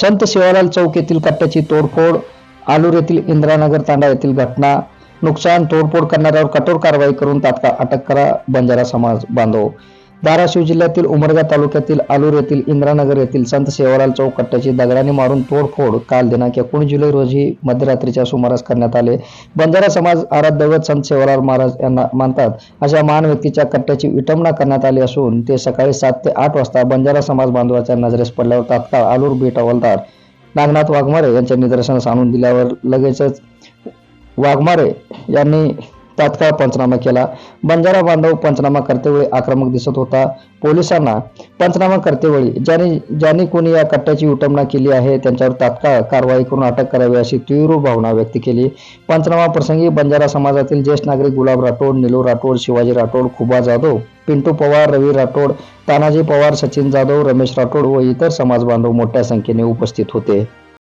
संत सेवालाल चौक येथील कट्ट्याची तोडफोड आलूर येथील इंद्रानगर तांडा येथील घटना नुकसान तोडफोड करणाऱ्यावर कठोर कारवाई करून तात्काळ अटक करा बंजारा समाज बांधव. धाराशिव जिल्ह्यातील उमरगा तालुक्यातील आलूर येथील इंद्रानगर येथील संत सेवालाल चौक कट्ट्याची दगडाने मारून तोडफोड काल दिनांक एकोणीस जुलै रोजी मध्यरात्रीच्या सुमारास करण्यात आले. बंजारा समाज आराध्यवत संत सेवालाल महाराज यांना मानतात अशा महान व्यक्तीच्या कट्ट्याची विटंबना करण्यात आली असून ते सकाळी सात ते आठ वाजता बंजारा समाज बांधवाच्या नजरेस पडल्यावर तात्काळ आलूर बीट हवालदार नागनाथ वाघमारे यांच्या निदर्शनास आणून दिल्यावर लगेचच वाघमारे यांनी तात्काळ पंचनामा केला. बंजारा बांधव पंचनामा करतेवेळी आक्रमक दिसत होता. पोलिसांना पंचनामा करतेवेळी ज्यांनी ज्यांनी कोणी या कट्ट्याची विटंबना केली आहे त्यांच्यावर तात्काळ कारवाई करून अटक करावी अशी तीव्र भावना व्यक्त केली. पंचनामा प्रसंगी बंजारा समाजातील ज्येष्ठ नागरिक गुलाब राठोड निलू राठोड शिवाजी राठोड खुबा जाधव पिंटू पवार रवी राठोड तानाजी पवार सचिन जाधव रमेश राठोड व इतर समाज बांधव मोठ्या संख्येने उपस्थित होते.